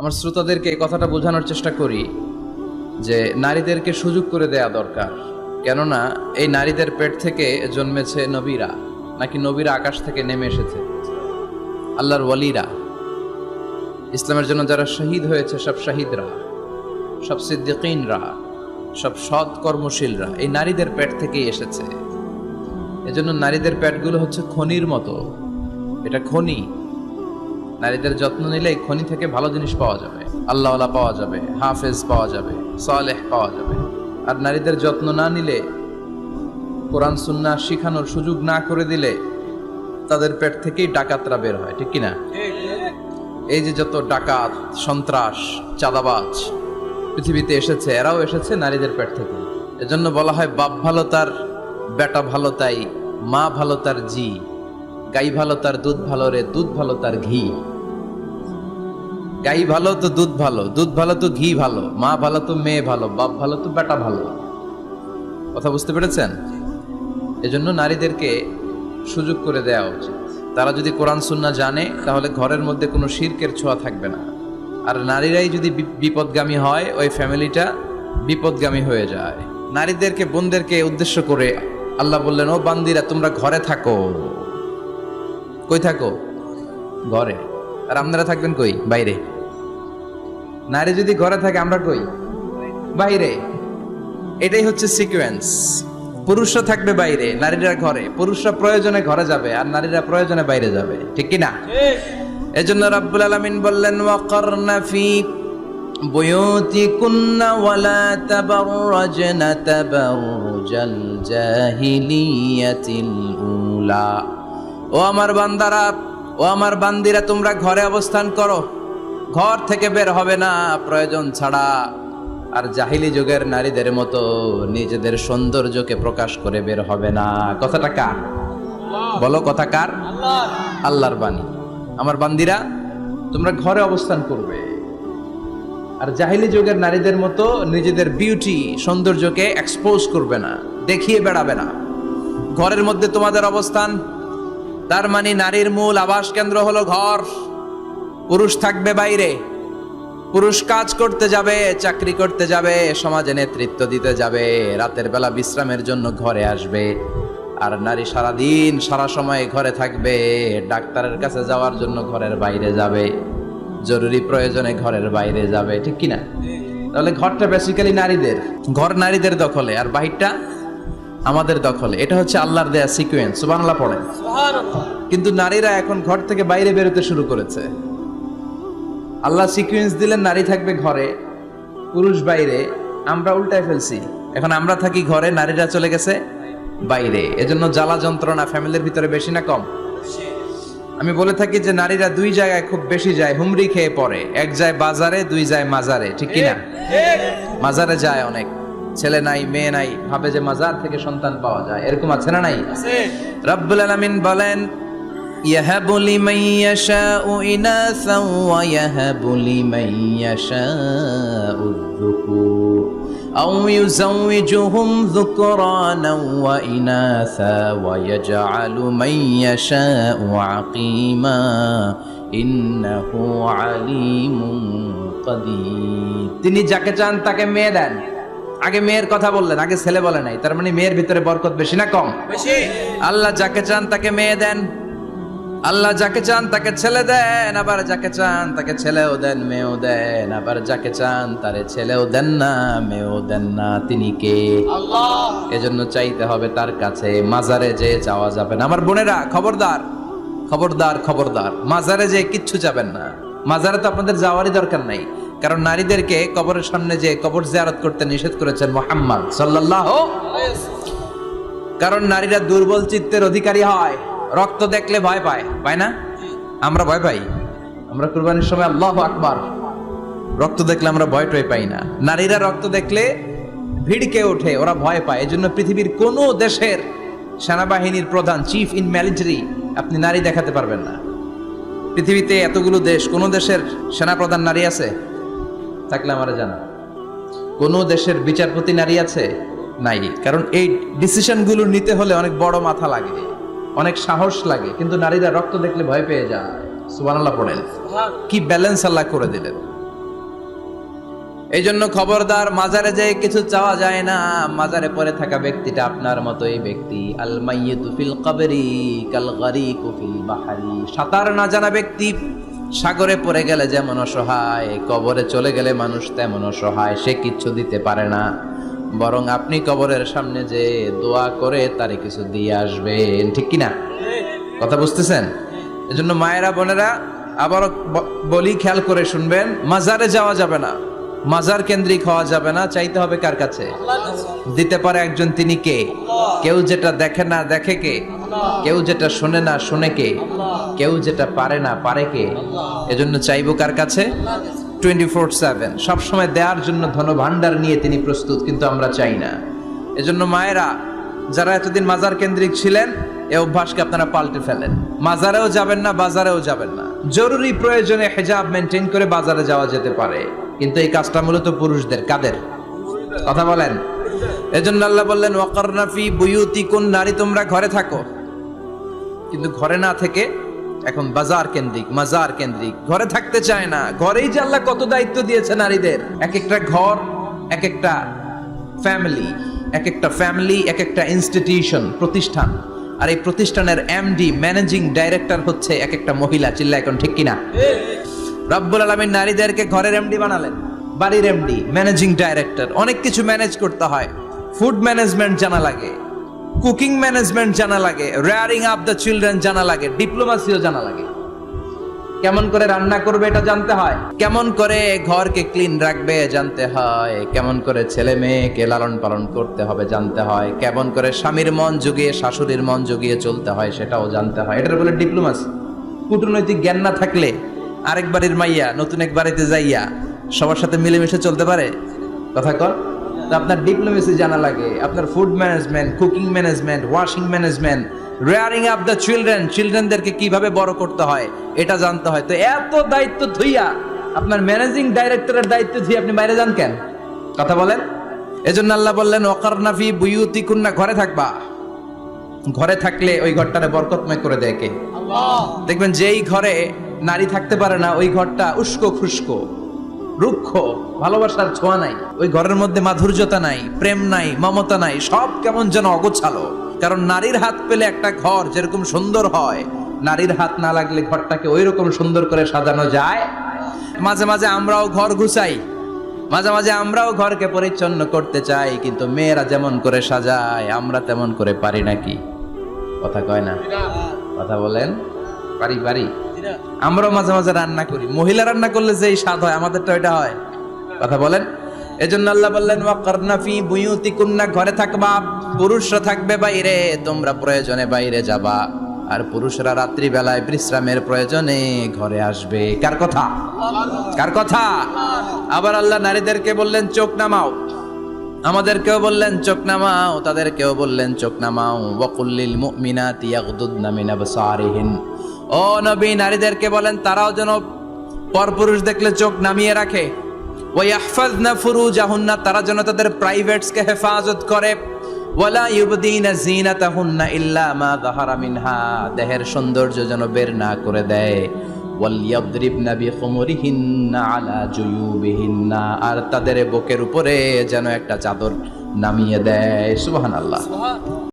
আমার শ্রোতাদেরকে কথাটা বোঝানোর চেষ্টা করি যে নারীদেরকে সুযোগ করে দেয়া দরকার। কেননা এই নারীদের পেট থেকে জন্মেছে নবীরা, নাকি নবীরা আকাশ থেকে নেমে এসেছে? আল্লাহর ওয়ালিরা। ইসলামের জন্য যারা শহীদ হয়েছে সব শাহিদরা, সব সিদ্দিকিনরা, সব সৎ কর্মশীলরা, এই নারীদের পেট থেকেই এসেছে। এজন্য নারীদের পেটগুলো হচ্ছে খনির মতো। এটা খনি। নারীদের যত্ন নিলে খনি থেকে ভালো জিনিস পাওয়া যাবে। আল্লাহওয়ালা পাওয়া যাবে, হাফেজ পাওয়া যাবে, সালেহ পাওয়া যাবে। আর নারীদের যত্ন না নিলে, কোরআন সুন্না শিখানোর সুযোগ না করে দিলে তাদের পেট থেকেই ডাকাতরা বের হয়, ঠিক কিনা? এই যে যত ডাকাত, সন্ত্রাস, চাঁদাবাজ পৃথিবীতে এসেছে, এরাও এসেছে নারীদের পেট থেকে। এজন্য বলা হয়, বাপ ভালো তার, বেটা ভালো তাই, মা ভালো তার জি, গাই ভালো তার, দুধ ভালো রে, দুধ ভালো তার ঘি। গাই ভালো তো দুধ ভালো দুধ ভালো তো ঘি ভালো, মা ভালো তো মেয়ে ভালো, বাপ ভালো তো বেটা ভালো। কথা বুঝতে পেরেছেন? এজন্য নারীদেরকে সুযোগ করে দেওয়া উচিত। তারা যদি কোরআন সুন্না জানে, তাহলে ঘরের মধ্যে কোনো শিরকের ছোঁয়া থাকবে না। আর নারীরাই যদি বিপদগামী হয়, ওই ফ্যামিলিটা বিপদগামী হয়ে যায়। নারীদেরকে, বোনদেরকে উদ্দেশ্য করে আল্লাহ বললেন, ও বান্দিরা, তোমরা ঘরে থাকো। কই থাকো? ঘরে। আর আপনারা থাকবেন কই? বাইরে। নারী যদি ঘরে থাকে আমরা কই? বাইরে। এটাই হচ্ছে সিকোয়েন্স পুরুষরা থাকবে বাইরে নারীরা ঘরে। পুরুষরা প্রয়োজনে ঘরে যাবে আর নারীরা প্রয়োজনে বাইরে যাবে। ঠিক কি না এজন্য রাব্বুল আলামিন বললেন ওয়াকারনা ফি বুয়ুতিকুন্না ওয়ালা তাবাররাজনা তাবাররুজাল জাহিলিয়াতিল উলা। ও আমার বান্দারা ও আমার বান্দিরা তোমরা ঘরে অবস্থান করো। ঘর থেকে বের হবে না, প্রয়োজন ছাড়া। আর জাহিলি যুগের নারীদের মতো নিজেদের সৌন্দর্যকে প্রকাশ করে বের হবে না। কথাটা কার? বলো কথা কার? আল্লাহর বাণী। আমার বান্দিরা, তোমরা ঘরে অবস্থান করবে। আর জাহিলি যুগের নারীদের মতো নিজেদের বিউটি সৌন্দর্যকে এক্সপোজ করবে না, দেখিয়ে বেড়াবে না। ঘরের মধ্যে তোমাদের অবস্থান। তার মানে নারীর মূল আবাস কেন্দ্র হলো ঘর। পুরুষ থাকবে বাইরে। পুরুষ কাজ করতে যাবে চাকরি করতে যাবে সমাজে নেতৃত্ব দিতে যাবে রাতের বেলা বিশ্রামের জন্য ঘরে আসবে। আর নারী সারা দিন সারা সময় ঘরে থাকবে ডাক্তারের কাছে যাওয়ার জন্য ঘরের বাইরে যাবে জরুরি প্রয়োজনে ঘরের বাইরে যাবে ঠিক কিনা? তাহলে ঘরটা বেসিক্যালি নারীদের। ঘর নারীদের দখলে আর বাহিরটা আমাদের দখলে। এটা হচ্ছে আল্লাহর দেয়া সিকুয়েন্স সুবহানাল্লাহ পড়েন। কিন্তু নারীরা এখন ঘর থেকে বাইরে বেরোতে শুরু করেছে। আল্লাহ সিকুয়েন্স দিলেন নারী থাকবে ঘরে পুরুষ বাইরে আমরা উল্টায় ফেলছি। এখন আমরা থাকি ঘরে নারীরা চলে গেছে বাইরে। এজন্য জ্বালা যন্ত্রণা ফ্যামিলির ভিতরে বেশি না কম। আমি বলে থাকি যে নারীরা দুই জায়গায় খুব বেশি যায় হুমরি খেয়ে পড়ে। এক যায় বাজারে দুই যায় মাজারে ঠিক কিনা? মাজারে যায় অনেক। ছেলে নাই মেয়ে নাই ভাবে যে মাজার থেকে সন্তান পাওয়া যায়। এরকম আছে না নাই? রব্বুল আলামিন বলেন يهب لمن يشاء إناثا ويهب لمن يشاء الذكور أو يزوجهم ذكرانا وإناثا ويجعل من يشاء عقيما إنه عليم قدير তিনি যাকে চান তাকে মেয়ে দেন আগে মেয়ের কথা বললেন আগে ছেলে বলে নাই তার মানে মেয়ের ভিতরে বরকত বেশি না কম আল্লাহ যাকে চান তাকে মেয়ে দেন আল্লাহ যাকে চান তাকে ছেলে দেন আবার যাকে চান তাকে ছেলেও দেন মেয়েও দেন আবার যাকে চান তারে ছেলেও দেন না মেয়েও দেন না। তিনি কে? এজন্য চাইতে হবে তার কাছে মাজারে যে চাওয়া যাবে না। আমার বোনেরা খবরদার খবরদার খবরদার মাজারে যে কিচ্ছু যাবেন না। মাজারে তো আপনাদের যাওয়ারই দরকার নাই। কারণ নারীদেরকে কবরের সামনে যে কবর জিয়ারত করতে নিষেধ করেছেন মোহাম্মদ সাল্লাল্লাহু কারণ নারীরা দুর্বল চিত্তের অধিকারী হয়। রক্ত দেখলে ভয় পায় পায় না? আমরা ভয় পাই। আমরা কুরবানির সময় আল্লাহ আকবার। রক্ত দেখলে আমরা ভয় টয় পাই না। নারীরা রক্ত দেখলে ভিড়কে ওঠে ওরা ভয় পায়। এজন্য পৃথিবীর কোন দেশের সেনাবাহিনীর প্রধান চিফ ইন মিলিটারি আপনি নারী দেখাতে পারবেন না। পৃথিবীতে এতগুলো দেশ কোন দেশের সেনাপ্রধান নারী আছে? থাকলে আমার জানা কোন দেশের বিচারপতি নারী আছে? নাই। কারণ এই ডিসিশনগুলো নিতে হলে অনেক বড় মাথা লাগে। অনেক সাহস লাগে, কিন্তু নারীরা রক্ত দেখলে ভয় পেয়ে যায়। সুবহানাল্লাহ পড়েন। কি ব্যালেন্স আল্লাহ করে দিলেন। এই জন্য খবরদার মাজারে যে কিছু চাওয়া যায় না। মাজারে পড়ে থাকা ব্যক্তিটা আপনার মতোই ব্যক্তি। আল মাইয়িতু ফিল কবরি কাল বাহারি। সাঁতার না জানা ব্যক্তি, সাগরে পড়ে গেলে যেমন অসহায়, কবরে চলে গেলে মানুষ তেমন অসহায়, সে কিচ্ছু দিতে পারে না। বরং আপনি কবরের সামনে যে দোয়া করে তারে কিছু দিয়ে আসবেন, ঠিক কি না কথা বুঝতেছেন? এজন্য মায়েরা, বোনেরা, আবারও বলি, খেয়াল করে শুনবেন, মাজারে যাওয়া যাবে না, মাজার কেন্দ্রিক হওয়া যাবে না, চাইতে হবে কার কাছে? দিতে পারে একজন তিনি কে? কেউ যেটা দেখে না, দেখে কে? কেউ যেটা শোনে না, শোনে কে? কেউ যেটা পারে না, পারে কে? এজন্য চাইব কার কাছে? Twenty four seven. সবসময় দেওয়ার জন্য ধনভাণ্ডার নিয়ে তিনি প্রস্তুত, কিন্তু আমরা চাই না। এজন্য মায়েরা, যারা এতদিন মাজার কেন্দ্রিক ছিলেন, এ অভ্যাসকে আপনারা পাল্টে ফেলেন। মাজারেও যাবেন না, বাজারেও যাবেন না। জরুরি প্রয়োজনে হেজাব মেনটেন করে বাজারে যাওয়া যেতে পারে, কিন্তু এই কাজটা মূলত পুরুষদের, কাদের? কথা বলেন। এজন্য আল্লাহ বললেন ওয়াকারনাফি বুয়ুতিকুন, নারী তোমরা ঘরে থাকো। কিন্তু ঘরে না থেকে এখন বাজার কেন্দ্রিক, মাজার কেন্দ্রিক। ঘরে থাকতে চায় না। ঘরেই যে আল্লাহ কত দায়িত্ব দিয়েছে নারীদের। এক একটা ঘর, এক একটা ফ্যামিলি এক একটা ফ্যামিলি এক একটা ইনস্টিটিউশন প্রতিষ্ঠান। আর এই প্রতিষ্ঠানের এমডি ম্যানেজিং ডাইরেক্টর হচ্ছে এক একটা মহিলা, চিল্লা এখন ঠিক কিনা? রব্বুল আলমীর নারীদেরকে ঘরের এমডি বানালেন। বাড়ির এমডি ম্যানেজিং ডাইরেক্টর অনেক কিছু ম্যানেজ করতে হয়। ফুড ম্যানেজমেন্ট জানা লাগে। কুকিং ম্যানেজমেন্ট জানা লাগে রেয়ারিং আপ দ্য চিলড্রেন জানা লাগে ডিপ্লোমাসিও জানা লাগে। কেমন করে রান্না করবে এটা জানতে হয়? কেমন করে ঘরকে ক্লিন রাখবে জানতে হয়। কেমন করে ছেলে মেয়েকে লালন পালন করতে হবে জানতে হয়। কেমন করে স্বামীর মন জুগিয়ে, শাশুড়ির মন জুগিয়ে চলতে হয় সেটাও জানতে হয়। এটার বলে ডিপ্লোমাসি কূটনৈতিক জ্ঞান না থাকলে আরেক বাড়ির মাইয়া, নতুন এক বাড়িতে যাইয়া সবার সাথে মিলেমিশে চলতে পারে? কথা কর আপনার ডিপ্লোমেসি জানা লাগে আপনার food management cooking management washing management rearing up the children চিলড্রেনদেরকে কীভাবে বড় করতে হয় এটা জানতে হয়। তো এত দায়িত্ব ধুইয়া আপনার ম্যানেজিং ডাইরেক্টরের দায়িত্ব ধুই আপনি বাইরে যান কেন? কথা বলেন। এজন্য আল্লাহ বললেন ওকারনাফি বুয়ুতি কুন্না ঘরে থাকবা। ঘরে থাকলে ওই ঘরটারে বরকতময় করে দেয় কে? দেখবেন যেই ঘরে নারী থাকতে পারে না ওই ঘরটা উস্কো খুস্কো রুক্ষ, ভালোবাসার ছোঁয়া নাই। ওই ঘরের মধ্যে মাধুর্যতা নাই, প্রেম নাই, মমতা নাই, সব কেমন যেন অগোছালো। কারণ নারীর হাত পেলে একটা ঘর যেরকম সুন্দর হয়, নারীর হাত না লাগলে ঘরটাকে ওই রকম সুন্দর করে সাজানো যায়। মাঝে মাঝে আমরাও ঘর ঘুষাই মাঝে মাঝে আমরাও ঘরকে পরিচ্ছন্ন করতে চাই, কিন্তু মেয়েরা যেমন করে সাজায়, আমরা তেমন করে পারি নাকি? কথা কয় না? কথা বলেন? পারি পারি। আমরাও মাঝে মাঝে রান্না করি। মহিলা রান্না করলে যেই স্বাদ হয় আমাদের তো এটা হয়। কথা বলেন? এজন্য আল্লাহ বললেন ওয়াকারনা ফি বুয়ুতিকুন্না, ঘরে থাকবা, পুরুষরা থাকবে বাইরে, তোমরা প্রয়োজনে বাইরে যাবা। আর পুরুষরা রাত্রি বেলায় বিশ্রামের প্রয়োজনে ঘরে আসবে। কার কথা? কার কথা? আবার আল্লাহ নারীদেরকে বললেন, চোখ নামাও। আমাদেরকেও বললেন, চোখ নামাও। তাদেরকেও বললেন, চোখ নামাও। ওয়াকুল্লিল মুমিনাতি ইয়াগদুদনা মিন আবসারিহিন। ও নবী, নারীদেরকে বলেন, তারাও যেন পরপুরুষ দেখলে চোখ নামিয়ে রাখে। ওয়াহফাজনা ফুরুজাহুন্না, তারা যেন তাদের প্রাইভেটসকে হেফাজত করে। ওয়ালা ইউবদিনা জিনাতাহুন্না ইল্লা মা যাহারা মিনহা, দেহের সৌন্দর্য যেন বের না করে দেয়। ওয়ালিয়াদরিবনা বিখুমুরিহিন্না আলা জুয়ুবিহিন্না, আর তাদের বুকের উপরে যেন একটা চাদর নামিয়ে দেয়। সুবহানাল্লাহ।